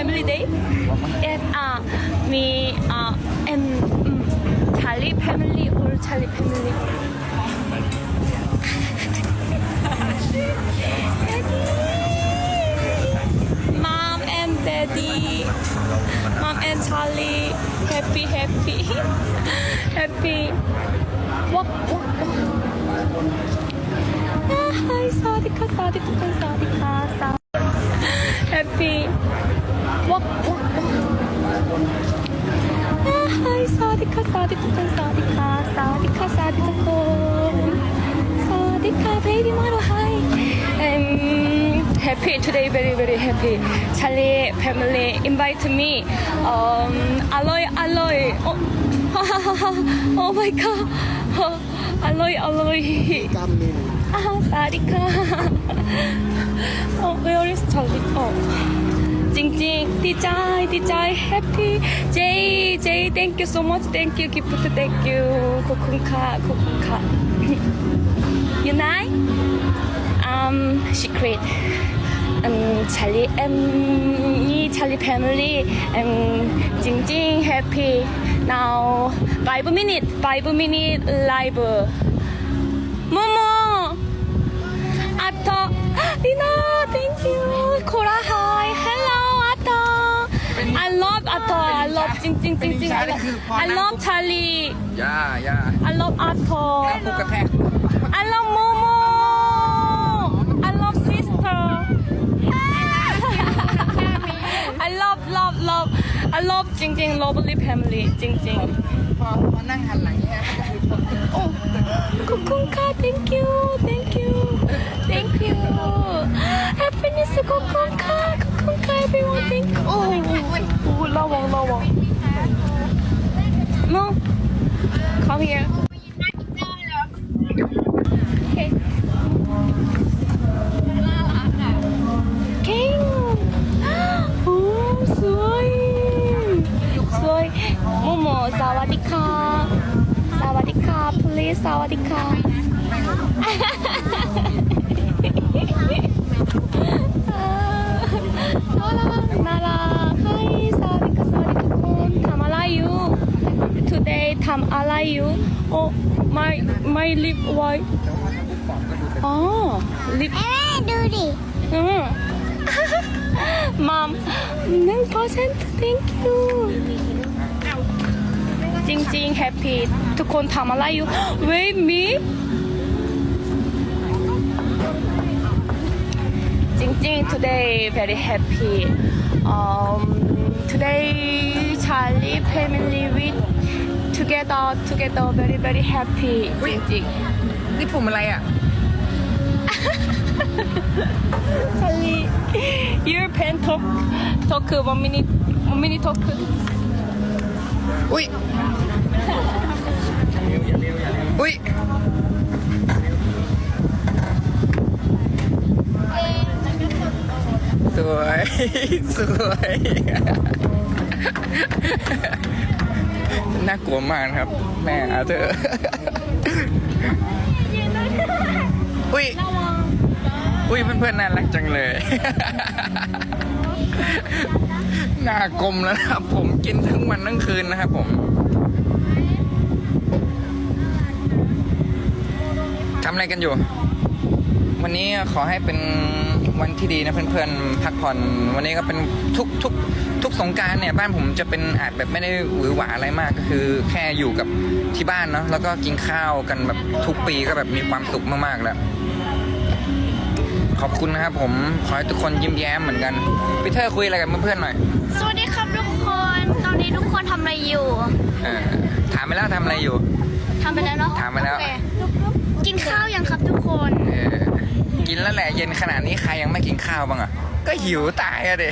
family day yes uh me uh and um, Charlie family or Charlie family Mom and Daddy, Mom and Charlie, happy, happy, happy. Walk, walk, walk. Ah, hi, Sadika, Sadika, Sadika, Sadika. Happy. What? Ah, hi, sadika, sadika, sadika, sadika, sadika, sadika, baby model, hi. I'm happy today, very, very happy. Charlie family invited me. Um, alloy, alloy. Oh, oh my god. Oh, alloy, alloy. Ah, sadika. oh, where is Charlie? Oh. จริงจริงๆดีใจดีใจ happy Jay Jay thank you so much thank you gift thank you ขอบคุณค่ะขอบคุณค่ะ you know um secret um Charlie and me Charlie family and จริงจริง happy now five minute five minute live Momo Ato Lina thank ริงจริงจริงจริง I love I love Charlie ย่าย่า I love Ato ปุ๊กกระแทก I love Momo I love sister I love love love I love จริงจริง lovely family จริงจริงพอพอนั่งหันหลังเนี่ยมันจะมีคน Oh, Kokunka, thank you, thank you, thank you. Happiness, Kokunka, Kokunka, everyone, thank you. Oh, oh, lower, lower. No, come here. Okay. King. Oh, สวยสวยโมโมสวัสดีค่ะสวัสดีค่ะ please ส my my lip white อ๋อ lip แม่ดูดิ อืม Mom หนึ่งเปอร์เซ็นต์ thank you จริงๆ happy ทุกคนทำอะไรอยู่ Wait me จริงๆ today very happy um today Charlie family with together together very very happy จริงๆนี่ผมอะไรอะ Charlie, your pen talk, talk one minute, one minute talk. อุ้ยอุ้ยสวย สวย น่ากลัวมากนะครับ แม่อาเธอร์อุ้ยอุ้ยเพื่อนๆน่ารักจังเลย หน้ากลมแล้วนะครับ ผมกินทั้งวันทั้งคืนนะครับผมทำอะไรกันอยู่ วันนี้ขอให้เป็น วันที่ดีนะเพื่อนๆพักผ่อน วันนี้ก็เป็นทุกทุกทุกสงกรารเนี่ยบ้านผมจะเป็นอาจแบบไม่ได้หวือหวาอะไรมากก็คือ แค่อยู่กับที่บ้านเนาะแล้วก็กินข้าวกันแบบทุกปีก็แบบมีความสุขมากๆแล้วขอบคุณนะครับผมขอให้ทุกคนยิ้มแย้มเหมือนกันพี่เธอคุยอะไรกับเพื่อนๆหน่อย สวัสดีครับทุกคนตอนนี้ทุกคนทำอะไรอยู่ เออถามไปแล้วทำอะไรอยู่ ทำไปแล้วเนาะถามไปแล้ว โอเคกินข้าวยังครับทุกคน เออ กินแล้วแหละเย็นขนาดนี้ใครยังไม่กินข้าวบ้างอะ ก็หิวตายอะเด็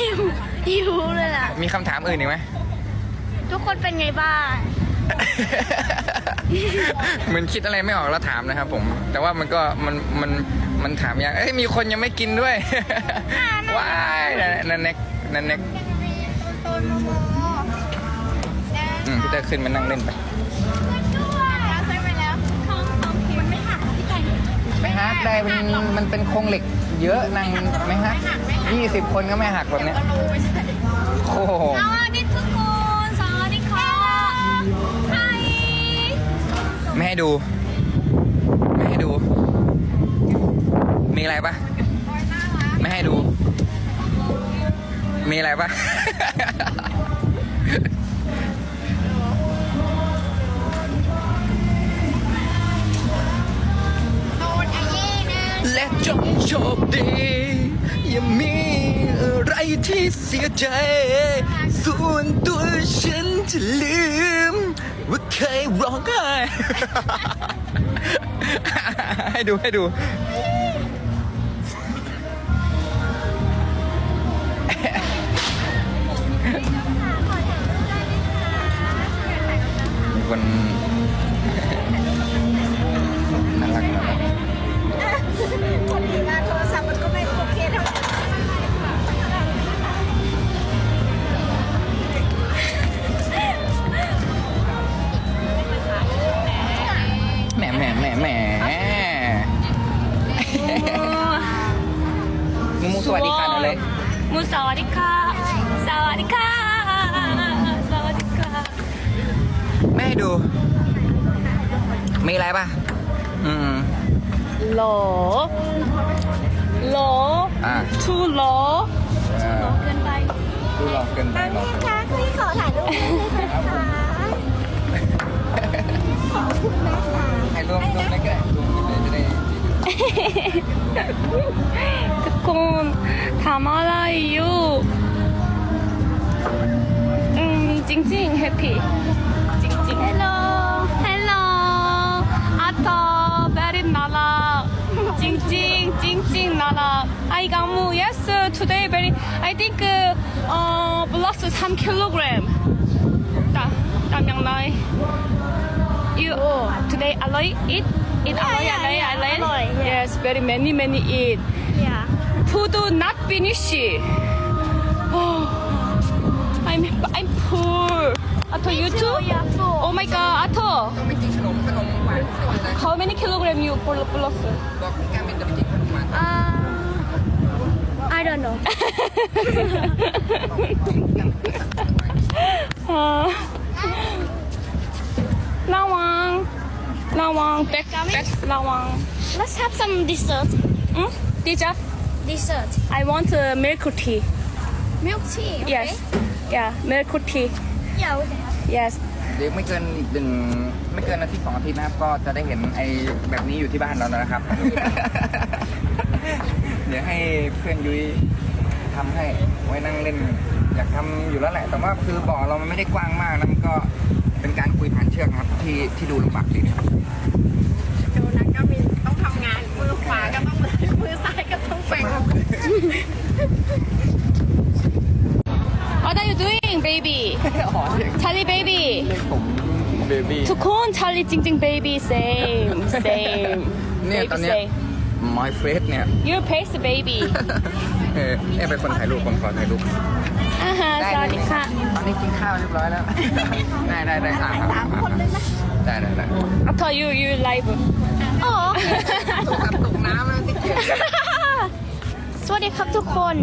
หิวหิวเลยล่ะ มีคำถามอื่นอีกไหม ทุกคนเป็นไงบ้าง เหมือนคิดอะไรไม่ออกแล้วถามนะครับผม แต่ว่ามันก็มันมันมันถามยังเอ้ยมีคนยังไม่กินด้วย ว้ายนันเน็กนันเน็กอืมพี่เตอร์ขึ้นมานั่งเล่นไป หักพี่ไก่ไปหาได้เป็นมันเป็นโครงเหล็กเยอะนั่งไหมฮะยี่สิบคนก็ไม่หักแบบเนี้ยโอ้โห สวัสดีทุกคนสวัสดีค่ะไฮไม่ให้ดู ไม่ให้ดู มีอะไรปะไม่ให้ดู มีอะไรปะ และจงโชคดี อย่ามีอะไรที่เสียใจ ส่วนตัวฉันจะลืม ว่าเคยร้องไห้ ให้ดูให้ดูมีคน แหมแหมแหมมูมูสวัสดีค่ะหน่อยเลยมูสวัสดีค่ะ สวัสดีค่ะ สวัสดีค่ะ แม่ให้ดู มีอะไรป่ะ อืมหล่อหล่ออะทูหล่อเออเกินไปดูหลอกเกินไปหลอกเกินไปค่ะพี่ขอถ่ายรูป ด้วยนะคะขอบคุณนะคะให้รวมรวมได้ก็ได้รวมกันเลยจะได้ทุกคนทำอะไรอยู่อืมจริงๆแฮปปี้จริงๆ Hello Hello อาตอ very น่ารักจริงๆจริงๆน่ารัก I got more yes today very you today อร่อย eat eat อร่อยอร่อยอร่อย yes very many many eat Yeah. food not finish. Oh, I'm I'm poor. Ato, you too? yeah, full. Oh my god, Ato. ต้องไม่กินขนมขนมหวานขนมนะ How many kilogram you pull plus? บอกคุณกา รมินจะไปกินขนมหวาน Uh, I don't know. uh, Lawang, Lawang, back, back, Lawang. Let's have some dessert. Hmm? Dija, Dessert. I want uh, milk tea. Milk tea. Okay? Yes. Yeah, milk tea. Yeah. Okay. Yes. เดี๋ยวไม่เกินอีกหนึ่งไม่เกินอาทิตย์สองอาทิตย์นะครับ ก็จะได้เห็นไอ้แบบนี้อยู่ที่บ้านเราแล้วนะครับ เดี๋ยวให้เพื่อนยุ้ยทำให้ไว้นั่งเล่น อยากทำอยู่แล้วแหละ แต่ว่าคือบ่อเรามันไม่ได้กว้างมากนะมันก็ เป็นการคุยผ่านเชือกนะครับ ที่ที่ดูลำบากดีนะครับดูนะก็มีต้องทำงานมือขวาก็ต้องมือซ้ายก็ต้องแบ่ง What are you doing, baby? อ๋อเรียก Charlie, baby. เรียกผมเบบี้ ทุกคนชาลีจริงๆ baby same same เนี่ย baby ตอนเนี้ย same my face เนี่ย your face baby เออเนี่ยเป็นคนถ่ายรูปคนขอถ่ายรูป อ่าฮะสวัสดีค่ะ ตอนนี้กินข้าวเรียบร้อยแล้ว ได้ได้ได้อะสามคนเลยนะได้ได้ได้ I thought you you live อ๋อตกตกน้ำแล้วที่เกียจสวัสดีครับทุกคน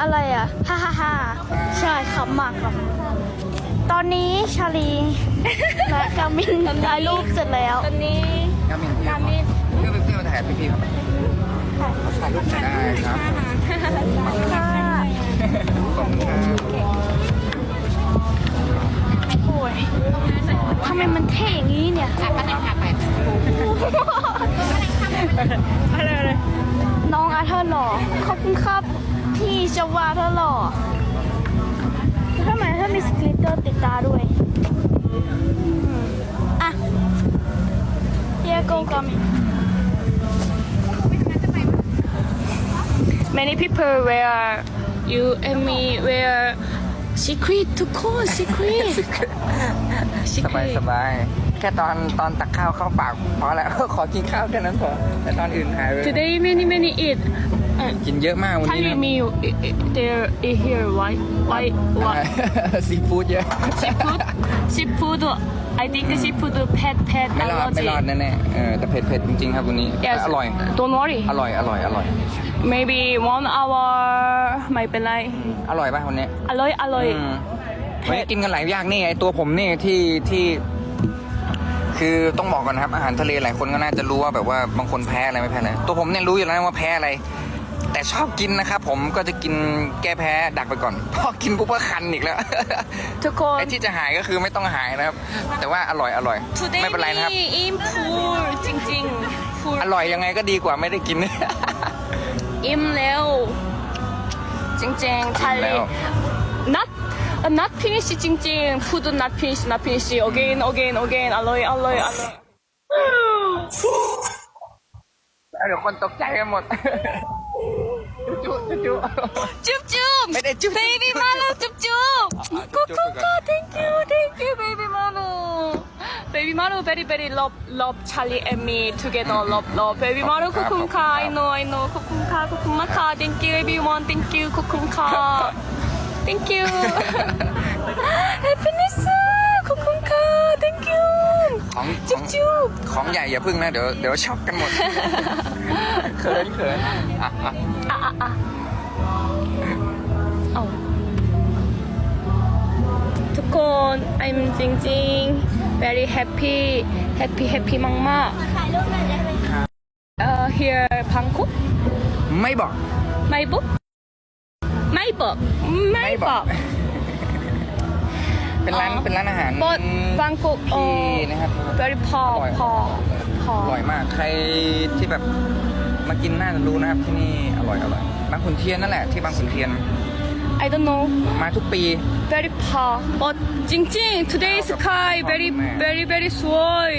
อะไรอะฮ่าฮ่าฮ่าใช่ขำมากครับ ตอนนี้ชาลีและกามินถ่ายรูปเสร็จแล้วตอนนี้กามินกามินเพื่อนเพื่อนมาถ่ายพี่พี่ครับถ่ายรูปได้ครับ ค่ะขอบคุณครับ โอ้ยทำไมมันเท่อย่างนี้เนี่ยอะไรอะไรน้องอาเธอร์หล่อ ขอบคุณครับพี่จาวาเธอร์หล่อแล้วทำไมถ้ามีสกลิตเตอร์ติดตาด้วยอืมอะเยโกกามิ many people where you and me where secret ทุกคน secret สบายสบาย แค่ตอนตอนตักข้าวเข้าปากพอแล้ว ขอกินข้าวแค่นั้นพอแต่ตอนอื่นหายไป today many many eat กินเยอะมากวัน Tell นี้ me there here why why why ซีฟู้ดเยอะ seafood seafood I think seafood pet pet ไม่รอดไม่รอด allergy แน่ๆเออแต่เผ็ดเผ็ดจริงๆครับวันนี้ yes อร่อย don't worry อร่อยอร่อยอร่อย maybe one hour ไม่เป็นไร อร่อยป่ะวันนี้อร่อย อร่อย อืมวันนี้กินกันหลายอย่างนี่ไอตัวผมนี่ที่ที่คือต้องบอกก่อนนะครับ อาหารทะเลหลายคนก็น่าจะรู้ว่าแบบว่าบางคนแพ้อะไรไม่แพ้อะไรตัวผมเนี่ยรู้อยู่แล้วว่าแพ้อะไร แต่ชอบกินนะครับผมก็จะกินแก้แพ้ดักไปก่อน พอกินปุ๊บก็คันอีกแล้ว ทุกคน ไอ้ที่จะหายก็คือไม่ต้องหายนะครับ แต่ว่าอร่อยอร่อย today ไม่เป็นไรนะครับมี in pool จริงๆ pool อร่อยยังไงก็ดีกว่าไม่ได้กิน อิ่มแล้ว จริงๆทะเลแล้ว not not finish จริงๆ food not finish not finish again again again อร่อยอร่อยอร่อยเดี๋ยวคนตกใจกันหมด จุ๊จุ๊จุ๊ จุ๊บจุ๊บ ไม่ได้จุ๊บ baby มาแล้วจุ๊บจุ๊บ อ่ะ ขอบ จุ๊บ คุณ ไปก่อ ค่ะ น thank you thank you baby มาลู baby มาลู very very love love Charlie and me together love love baby มาลูขอบคุณค่ะ I know I know ขอบคุณค่ะขอบคุณมากค่ะ thank you everyone thank you ขอบคุณค่ะ thank you happiness ขอบคุณค่ะ thank you ของข จุ๊ อบ ง จุ๊บ ของใหญ่อย่าพึ่งนะ เดี๋ยวเดี๋ยวช็อกกันหมด เขินเขินอ่ะอ่ะ อะอะอะเอาทุกคน I'm จริงๆ very happy happy happy มากมากถ่ายรูปหน่อยได้ไหมคะๆเอ่อ here พังคุกไม่บอก ไม่บอก ไม่บอก ไม่บอก เป็นร้านอ๋อเป็นร้านอาหารบดบางกุกที่นะครับ very พออร่อยพอพออร่อยมาก ใครที่แบบมากินน่าจะรู้นะครับที่นี่อ ร่อยอร่อยบางขุนเทียนนั่นแหละที่บางขุนเทียน I don't know มาทุกปี very พอ but จริงๆ today sky very very very สวย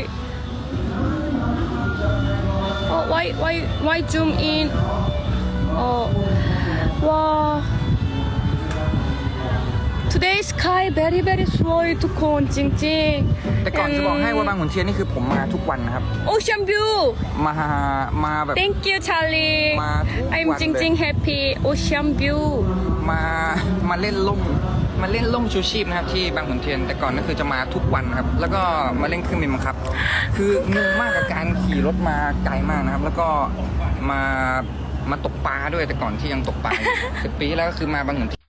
Oh, why why why zoom in? Oh, wow. Today sky very very สวยทุกคนจริงๆแต่ก่อนจะบอกให้ว่าบางขุนเทียนนี่คือผมมาทุกวันนะครับ Ocean view มามาแบบ Thank you Charlie มาทุกวัน I'm เลยจริงๆ happy Ocean view มามาเล่นล่มมาเล่นล่มชูชีพนะครับที่บางขุนเทียน แต่ก่อนก็คือจะมาทุกวันนะครับ แล้วก็มาเล่นเครื่องบินบังคับ คืองงมากกับการขี่รถมาไกลมากนะครับ แล้วก็มามาตกปลาด้วยแต่ก่อนที่ยังตกปลาอยู่สิบปีที่แล้วก็คือมาบางขุนเทียน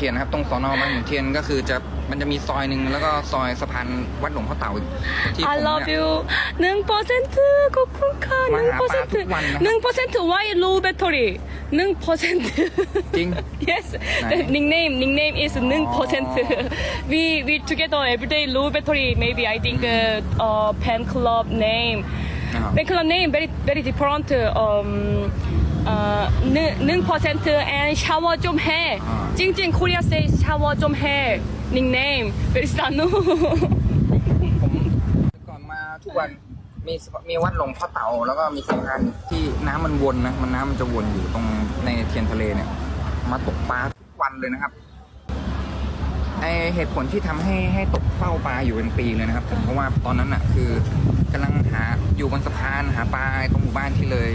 นะครับตรงสอนอบางขุนเทียนก็คือจะมันจะมีซอยหนึ่งแล้วก็ซอยสะพานวัดหลวงพ่อเต่าอีกที่ผม I love เนี่ย you หนึ่งเปอร์เซ็นต์ขอบคุณค่ะหมานึ่งหาเปอร์ปเซ็ลานทุกวันนะต์หนึ่งเปอร์เซ็นต์ why low battery หนึ่งเปอร์เซ็นต์ จริง yes ไหน the nickname nickname is หนึ่งเปอร์เซ็นต์ we we together every day low battery maybe I think uh, uh pen club name อ่า pen club name very very different um เอ่อหนึ่งหนึ่งเปอร์เซ็นต์ and shower จมแห่จริงๆ Korea say shower จมแห่ nickname very sanu ผมแต่ก่อนมาทุกวันมีสะมีวัดหลวงพ่อเต่า แล้วก็มีสะพานที่น้ำมันวนนะ มันน้ำมันจะวนอยู่ตรงในเทียนทะเลเนี่ย มาตกปลาทุกวันเลยนะครับ ไอเหตุผลที่ทำให้ให้ตกเฝ้าปลาอยู่เป็นปีเลยนะครับผมเพราะว่าตอนนั้นอะคือกำลังหาอยู่บนสะพานหาปลาตรงหมู่บ้านที่เลย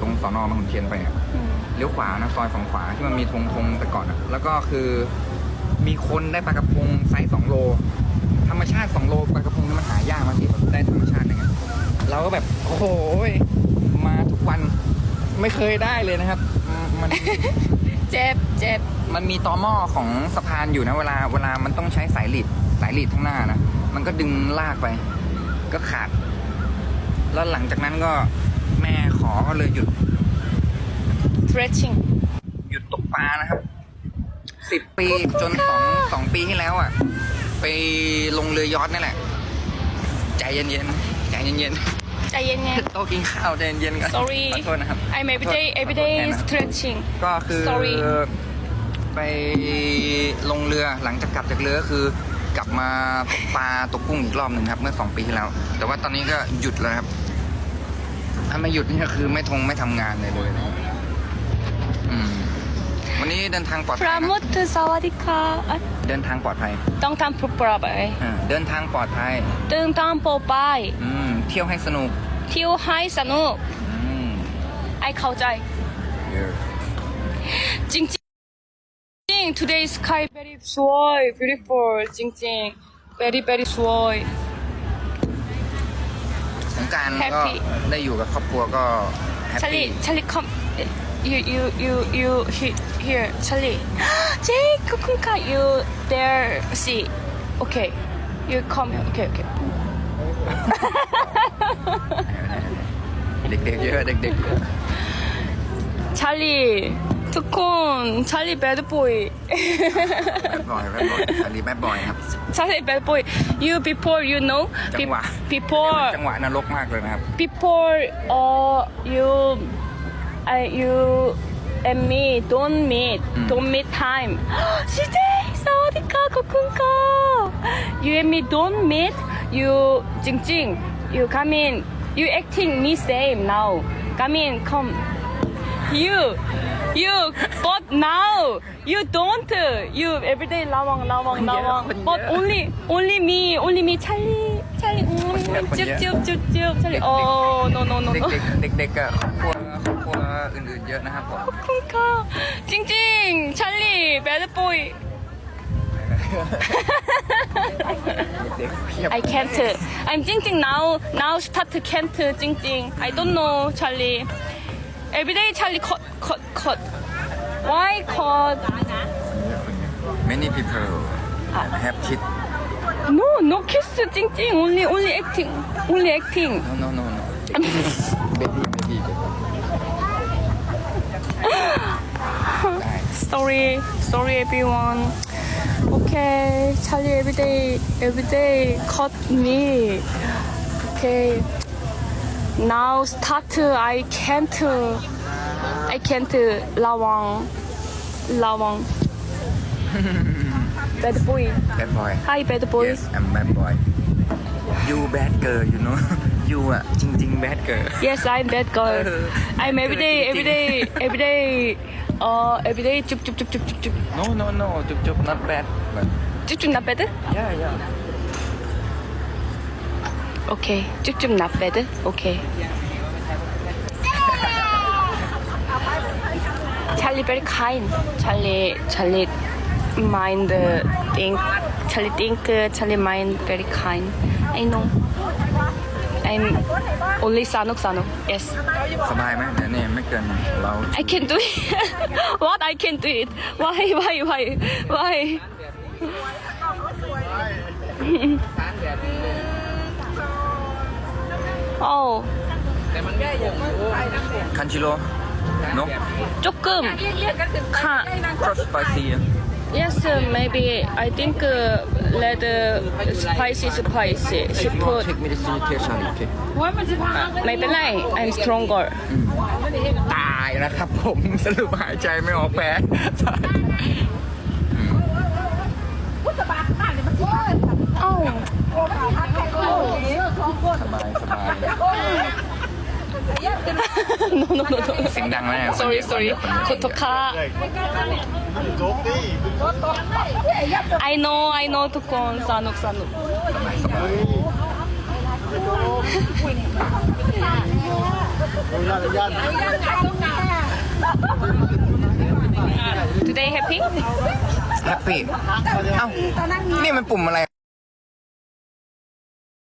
ตรงสอนอบางขุนเทียนไปอะเลี้ยวขวานะซอยฝั่งขวาที่มันมีธงธงแต่ก่อนอะแล้วก็คือมีคนได้ปลากระพงไซส์สองโล ธรรมชาติสองโลปลากระพงนี่มันหายากมากที่แบบได้ธรรมชาติอย่างเงี้ยเราก็แบบโอ้โหมาทุกวันไม่เคยได้เลยนะครับอืมมันเจ็บเจ็บ มันมีตอหม้อของสะพานอยู่นะ เวลาเวลามันต้องใช้สายหลีดสายหลีดข้างหน้านะ มันก็ดึงลากไป ก็ขาด แล้วหลังจากนั้นก็แม่ขอก็เลยหยุด stretching หยุดตกปลานะครับสิบปีจนสองสองปีที่แล้วอะ ไปลงเรือยอทนี่แหละ ใจเย็นๆใจเย็นใจเย็นๆโต๊ะกินข้าวใจเย็นๆกัน Sorry ขอโทษนะครับๆ I'm every day every day ขอโทษแทนนะครับ stretching ก็คือ Sorry ไปลงเรือหลังจากกลับจากเรือก็คือกลับมาตกปลาตกกุ้งอีกรอบหนึ่งครับ เมื่อสองปีที่แล้ว แต่ว่าตอนนี้ก็หยุดแล้วครับ ถ้าไม่หยุดนี่ก็คือไม่ทงไม่ทำงานเลยเลยนะครับอืมวันนี้เดินทางปลอดพภัระยนะมุตสวัสดีค่ะอะ เดินทางปลอดภัย ต้องทำปรับไปอ่าเดินทางปลอดภัยตึงตามโปรไปอืมเที่ยวให้สนุก เที่ยวให้สนุกอืมไอเข้าใจจริง จริง today sky very สวย beautiful จริงจริง very very very sweet สงกรารก็ Happy ได้อยู่กับครอบครัวก็แฮปปี้ Charlie Charlie come you you you you he- here Charlie Jay kukunka you there see okay you come here okay okay เด็กๆเยอะเด็กๆเยอะ Charlie ทุกคนชาลีแบดบุย แบดบอยแบดบอยอันนี้แบดบอยครับ Charlie Bad Boy you people you know จังหวะ people จังหวะนรกมากเลยนะครับ people or you I you and me don't meet don't meet time ชิเจสวัสดีค่ะขอบคุณค่ะ you and me don't meet you จริงจริง you come in you acting me same now come in come you you but now you don't you everyday lawang lawang lawang but only only me only me 찰리 찰리 음, 찝찝찝찝 찰리 oh no no no เด็ no กๆเด็กๆกับครอบครัวครอบครัวอื่นๆเยอะนะครับผม 콩카 찡찡 찰리 배드보이 เด็กๆเพียบ I can't I'm 찡찡 now now start can't 찡찡 I don't know 찰리 Everyday Charlie cut, cut, cut. Why cut? Many people have kid. No, no kiss, Jing Jing. Only, only acting, only acting. No, no, no, no. baby, baby. sorry, sorry, everyone. Okay, Charlie, everyday, everyday cut me. Okay now start I can't I can't lawang lawang. Bad boy. Bad boy. Hi bad boy. Yes I'm bad boy. You bad girl you know. You are jing jing bad girl. Yes I'm bad girl. I'm every day every day every day uh every day chup chup chup chup chup. No no no chup chup not bad but chup chup not bad? Yeah yeah. 오케이 쭉쭉 not bad 오케이 찰리 very kind 찰리 찰리 mind think 찰리 think 찰리 mind very kind I know I'm only 산옥 산옥 yes สบายไหมเดี๋ยวนี้ไม่เกินเรา I can do it what I can do it why why why why โอ้คันชิโร่เนกะ조금 ค่ะ cross spicy yes uh, maybe I think uh, let the spicy spicy she put seafood take medicine okay uh, okay ไม่เป็นไร I'm stronger ตายนะครับผมสรุปหายใจไม่ออกแพ้ no no no no เสียงดังไหม sorry sorry ขอโทษค่ะ I know I know ทุกคนสนุกสนุก today happy แฮปปี้เอ้า นี่มันปุ่มอะไร